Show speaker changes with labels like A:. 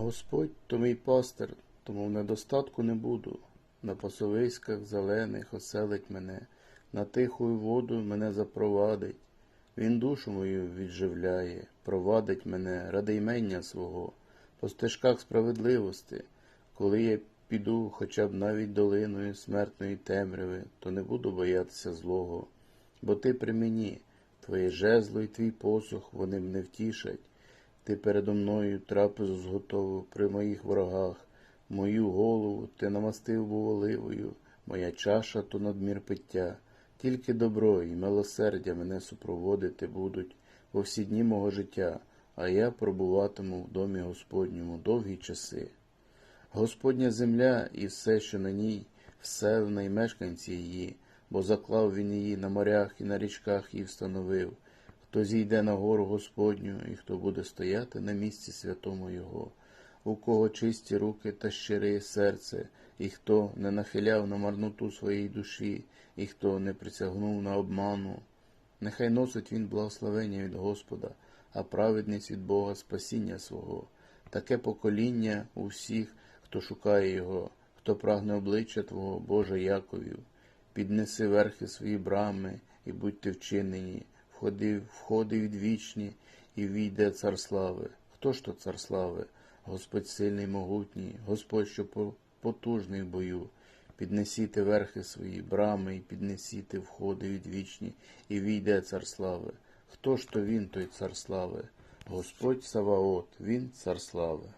A: Господь то мій пастир, тому в недостатку не буду. На пасовиськах зелених оселить мене, на тиху воду мене запровадить. Він душу мою відживляє, провадить мене ради ймення свого, по стежках справедливости. Коли я піду хоча б навіть долиною смертної темряви, то не буду боятися злого, бо ти при мені, твоє жезло і твій посох вони мене втішать. Ти передо мною трапезу зготовив при моїх ворогах, мою голову ти намастив був оливою, моя чаша то надмір пиття. Тільки добро і милосердя мене супроводити будуть во всі дні мого життя, а я пробуватиму в домі Господньому довгі часи. Господня земля і все, що на ній, вселена й мешканці її, бо заклав він її на морях і на річках і встановив. Хто зійде на гору Господню, і хто буде стояти на місці святому Його, у кого чисті руки та щире серце, і хто не нахиляв на марноту своєї душі, і хто не присягнув на обману. Нехай носить він благословення від Господа, а праведність від Бога спасіння свого. Таке покоління у всіх, хто шукає Його, хто прагне обличчя Твого, Боже Яковів. Піднеси верхи свої брами, і будьте вчинені, входи, входи відвічні, і війде цар слави. Хто ж то цар слави? Господь сильний, могутній, Господь, що по- потужний в бою. Піднесіте верхи свої брами, і піднесіте входи відвічні, і війде цар слави. Хто ж то він, той цар слави? Господь Саваот, він цар слави.